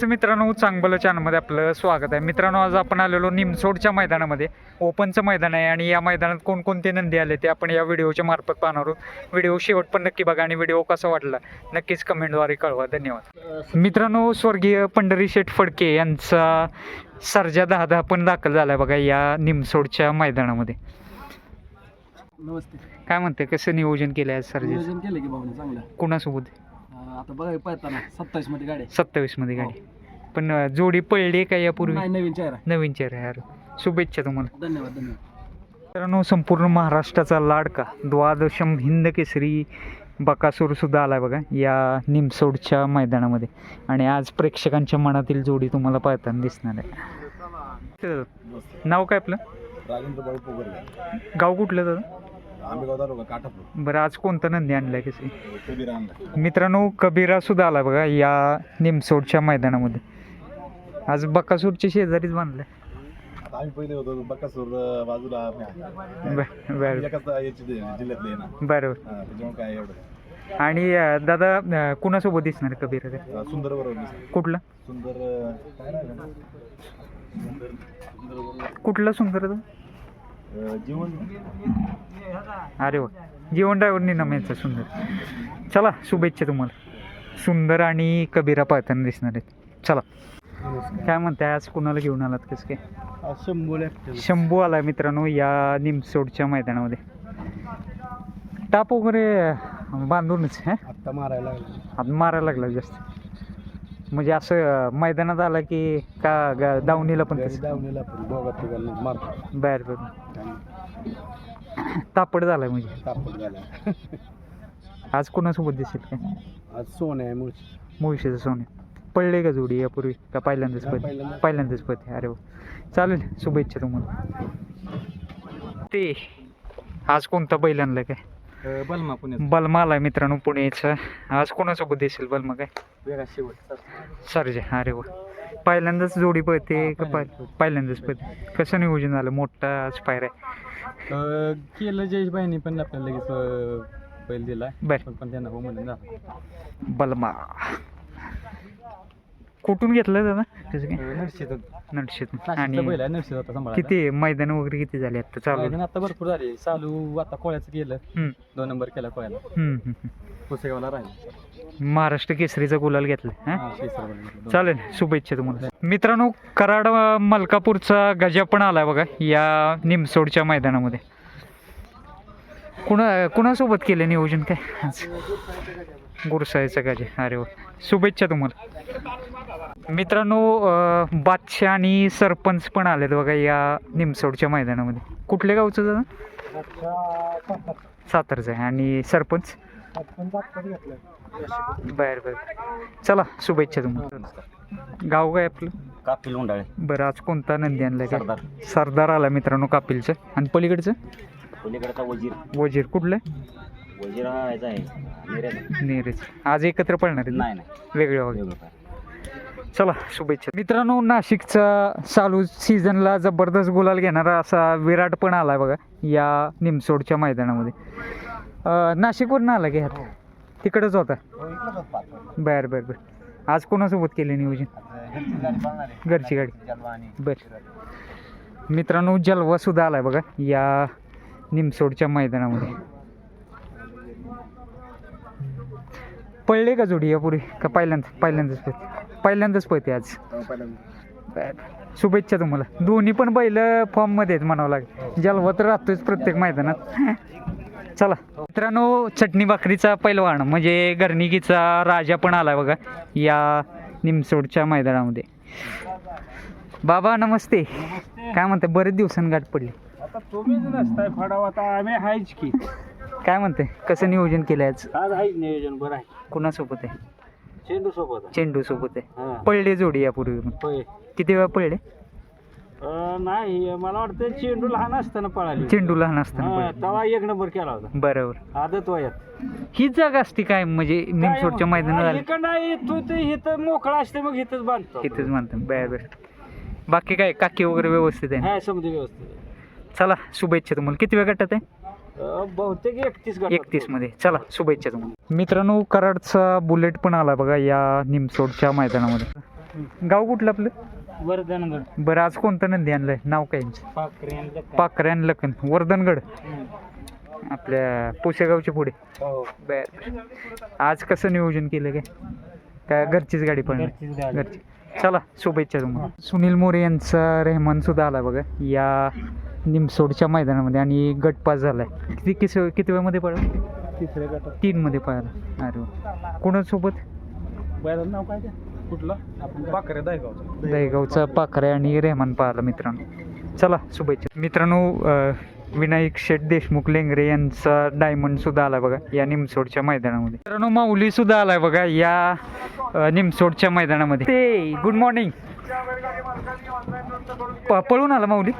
तर मित्रांनो चांगलं चॅनलमध्ये आपलं स्वागत आहे. मित्रांनो आज आपण आलेलो निमसोडच्या मैदानामध्ये. ओपनचं मैदान आहे आणि या मैदानात कोणकोणते नंदी आले ते आपण या व्हिडिओच्या मार्फत पाहणार आहोत. व्हिडिओ शेवट पण नक्की बघा आणि व्हिडिओ कसा वाटला नक्कीच कमेंटद्वारे कळवा. धन्यवाद. मित्रांनो स्वर्गीय पंढरी शेठ फडके यांचा सर्जा दहा दहा पण दाखल झाला आहे बघा या निमसोडच्या मैदानामध्ये. नमस्ते. काय म्हणते कसं नियोजन केलं आहे सर्जेचं? नियोजन केलं की चांगलं. कुणासोबत? आता बघा पळताना सत्तावीसमध्ये गाडी. आहे. सत्तावीसमध्ये गाडी. पण अं, जोडी पडली का यापूर्वी? नाही नवीन चेहरा. नवीन चेहरा यार. शुभेच्छा तुम्हाला. धन्यवाद धन्यवाद. मित्रांनो संपूर्ण महाराष्ट्राचा लाडका द्वादशम हिंद केसरी बकासूर सुद्धा आलाय बघा या निमसोडच्या मैदानामध्ये. आणि आज प्रेक्षकांच्या मनातील जोडी तुम्हाला पाहताना दिसणार आहे. तर नाव काय आपलं? राजेंद्र बाळू पोगरले गाव कुठलं दादा? आंबेगाव तालुका काठापूर. बरं आज कोणतं नंदी आणलाय कसे कबीर आणला मित्रांनो कबीरा सुद्धा आला बघा या निमसोडच्या मैदानामध्ये. आज बकासूरच्या शेजारीच बांधलाय. आता आम्ही पहिले होतो बकासूर बाजूला आम्ही बर बर. एकाच याची जिल्ह्यातले आहे ना. बरोबर हा, त्याच्यामुळे काय एवढं आणि अं, दादा अं, कुणासोबत दिसणार कबीर अं, सुंदर बरोबर दिसलं. कुठलं? सुंदर अं, काय नाव आहे ना? सुंदर सुंदर बरोबर. कुठलं सुंदर? अं, जीवन. अरे वा. जीवन ड्रायव्हर निनाम यांचा सुंदर. चला शुभेच्छा तुम्हाला. सुंदर आणि कबीरा पाहताना दिसणार आहेत. चला. काय म्हणताय आज कुणाला घेऊन आलात कसं काय? शंभू शंभू आलाय मित्रांनो या निमसोडच्या मैदानामध्ये. टाप वगैरे बांधूनच हा? आत्ता मारायला लागला. हात मारायला लागला जास्त. म्हणजे असं मैदानात आला की का गा- दावणीला पण दावणीला पण मारतो. बाहेर तापड झालाय म्हणजे. तापट झाला आज कोणासोबत दिसेल काय? आज सोन आहे मुळशी. मुळशीचं सोने. पडले का जोडी यापूर्वी? का पहिल्यांदाच पद पहिल्यांदा. पहिल्यांदाच. पद अरे वा. चालेल शुभेच्छा तुम्हाला. ते आज कोणता बैल आणलाय काय? बलमा पुण्यात बलमा आलाय मित्रांनो पुण्याचा आज कोणासोबत दिसेल बलमा काय? वेगळा शेवट सरजे. अरे वा. पहिल्यांदाच जोडी पळते का पहिल्यांदाच पळते. कसं नियोजन झालं? मोठा पायर आहे केलं जयेशबाईंनी पण आपल्याला लगेच अं, बैल दिला. बर. पण- पण त्यांना हो म्हणून बलमा. कुठून घेतलं दादा? कसं काय? नरशित नडशेतून आणि आहे नरशित होता सांभाळायला. किती मैदान वगैरे किती झाले आता? चालू मैदान आता भरपूर झाले. चालू आता कोळ्याचं केलं. हम्म, दोन नंबर केला कोळ्याला हम्म, हम्म, हम्म. पुसेगावला राहील. महाराष्ट्र केसरीचा गुलाल घेतला. चालेल शुभेच्छा तुम्हाला. मित्रांनो कराड मलकापूरचा गजा पण आलाय बघा या निमसोडच्या मैदानामध्ये. कुणा कुणासोबत केलं नियोजन काय? गुरसाईचा गजा अरे वा. शुभेच्छा तुम्हाला. मित्रांनो बादशाह आणि सरपंच पण आलेत बघा या निमसोडच्या मैदानामध्ये. कुठल्या गावचं दादा? सातारचं आहे. आणि सरपंच? बर बर. चला शुभेच्छा तुम्हाला. गाव काय आपलं? कापिल उंडाळे. बरं आज कोणता नंदी आणलाय का सरदार. सरदार आला मित्रांनो कापिलचं. आणि पलीकडचं? पलीकडचा वजीर. वजीर कुठलं? वजीर हा याचा आहे. नेरेच. आज एकत्र पळणार आहेत ना? नाही. नाही वेगळ्या वगैरे चला शुभेच्छा. मित्रांनो नाशिकचा चालू सीझनला जबरदस्त गुलाल घेणारा असा विराट पण आलाय बघा या निमसोडच्या मैदानामध्ये. नाशिकवरून आला की ह्यात? तिकडंच होता? बर बर बर. आज कोणासोबत केले नियोजन? घरची गाडी बर. मित्रांनो जलवा सुद्धा आलाय बघा या निमसोडच्या मैदानामध्ये. पळले का जोडी यापूर्वी का पहिल्यांदा पहिल्यांदाच पळते? पहिल्यांदाच पळते आज? बर. शुभेच्छा तुम्हाला. दोन्ही पण बैल फॉर्ममध्ये आहेत म्हणावं लागेल. जलवा तर राहतोच प्रत्येक मैदानात. चला. मित्रांनो चटणी भाकरीचा पैलवान म्हणजे गर्निकीचा राजा पण आलाय बघा या निमसोडच्या मैदानामध्ये. बाबा नमस्ते. काय म्हणते बरेच दिवसांनी गाठ पडली. आता तुम्हीच नसताय फडाव आता आम्ही हायच की. काय म्हणते कसं नियोजन केलं आज? आज आहे नियोजन बरं आहे. कुणासोबत आहे? चेंडू सोबत चेंडू सोबत आहे पडले जोडी यापूर्वी. किती वेळा पडले अं, नाही मला वाटतं चेंडू लहान असताना पळाली. चेंडू लहान असताना हा, तेव्हा एक नंबर केला होता. बरोबर. आदत वयात. हीच जागा असते काय म्हणजे निमसोडच्या मैदानात आली? इकडं नाही तू ते इथं मोकळा असते मग इथंच बांधतो. तिथेच म्हणतात बर बर. बाकी काय काकी वगैरे व्यवस्थित आहे? हा समजा व्यवस्थित चला शुभेच्छा तुम्हाला. किती वेळ गटात आहे? अं, बहुतेक एकतीस एकतीसमध्ये. चला शुभेच्छा तुम्हाला. मित्रांनो कराडचा बुलेट पण आला बघा या निमसोडच्या मैदानामध्ये. गाव कुठलं आपलं? वर्धनगड. बरं आज कोणतं नंदी आणलंय? नाव काय यांचं? पाखरे पाखरे आणि लखन. वर्धनगड. आपल्या पुसेगावच्या पुढे. हो. बर आज कसं नियोजन केलं काय? काय घरचीच गाडी पण घरचीच गाडी. घरची. चला शुभेच्छा तुम्हाला. सुनील मोरे यांचा रेहमान सुद्धा आला बघा. या निमसोडच्या मैदानामध्ये आणि गटपास झालाय. किती किस किती वेळामध्ये पळला? तिसऱ्या गटात. तीन मध्ये पळाला. अरे वा. कोणासोबत? बैलाचं नाव काय ते? कुठला? आपण पाखरे दहीगावचा पाखरे आणि रेहमान पाहिला मित्रांनो. चला शुभेच्छा. मित्रांनो विनायक शेठ देशमुख लेंगरे यांचा डायमंड सुद्धा आला बघा या निमसोडच्या मैदानामध्ये. मित्रांनो माऊली सुद्धा आलाय बघा या निमसोडच्या मैदानामध्ये. ते गुड मॉर्निंग पळून आला माऊली?